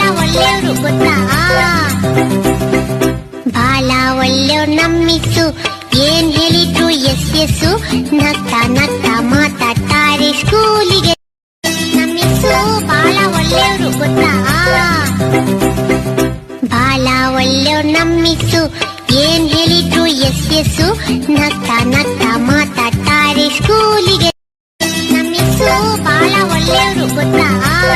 ಒಳ್ಳೆಯವರು ಗೊತ್ತಾ? ಬಾಲ ಒಳ್ಳೆಯವ್ರು ನಮ್ಮಿಸು ಏನ್ ಹೇಳಿದ್ರು ಎಸ್ ಎಸ್ಸು. ನಗ್ತಾ ನಗ್ತಾ ಮಾತಾಡ್ತಾರೆ ಸ್ಕೂಲಿಗೆ. ನಮ್ಮಿಸು ಬಾಳ ಒಳ್ಳೆಯವರು ಗೊತ್ತಾ? ಬಾಲ ಒಳ್ಳೆಯವ್ರು ನಮ್ಮಿಸು ಏನ್ ಹೇಳಿದ್ರು ಎಸ್ ಎಸ್ಸು. ನಗ್ತಾ ನಗ್ತಾ ಮಾತಾಡ್ತಾರೆ ಸ್ಕೂಲಿಗೆ. ನಮ್ಮಿಸು ಬಾಳ ಒಳ್ಳೆಯವರು ಗೊತ್ತಾ? ಬಾಲ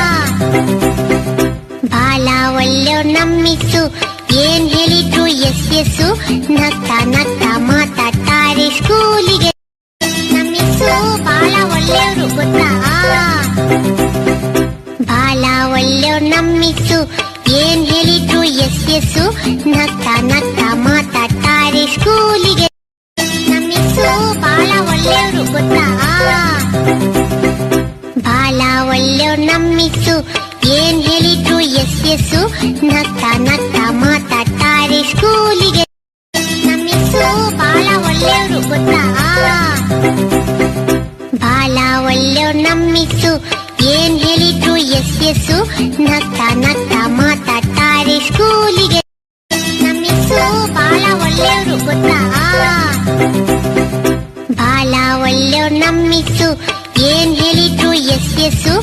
ನಮ್ಮಿಸು? ಏನ್ ಹೇಳಿದ್ರು ಎಸ್ ಎಸ್ಸು? ನತ್ತ ನತ್ತ ಮಾತಾಡ್ತಾರೆ ಸ್ಕೂಲಿಗೆ. ನಮ್ಮಿಸು ಬಾಳ ಒಳ್ಳೆಯವರು ಗೊತ್ತಾ? ಬಾಲ ಒಳ್ಳೆಯವ್ರು ನಮ್ಮಿಸು. ಏನ್ ಹೇಳಿದ್ರು ಎಸ್ ಎಸ್ಸು? ನತ್ತ ನತ್ತ ಮಾತಾಡ್ತಾರೆ ಸ್ಕೂಲಿಗೆ. ನಮ್ಮಿಸು ಬಾಳ ಒಳ್ಳೆಯವರು ಗೊತ್ತಾ? ಬಾಲ ಒಳ್ಳೆಯವ್ರು ನಮ್ಮಿಸು. ಏನ್ ಹೇಳಿದ್ರು ಎಸ್ ಎಸ್ ನಕ್ಕ ನಕ್ಕ ಮಾತಾಡ್ತಾರೆ ಸ್ಕೂಲಿಗೆ. ನಮ್ಮಿಸು ಬಾಳ ಒಳ್ಳೆಯವರು ಗೊತ್ತಾ? ಬಾಳ ಒಳ್ಳೆಯವ್ರು ನಮ್ಮಿಸು ಏನ್ ಹೇಳಿದ್ರು ಎಸ್ ಎಸ್ ನಕ್ಕ ನಕ್ಕ ಮಾತಾಡ್ತಾರೆ ಸ್ಕೂಲಿಗೆ. ನಮ್ಮಿಸು ಬಾಳ ಒಳ್ಳೆಯವರು ಗೊತ್ತಾ? ಬಾಳ ಒಳ್ಳೆಯವ್ರು ನಮ್ಮಿಸು ಏನ್ ಹೇಳಿದ್ರು ಎಸ್ ಎಸ್ಸು?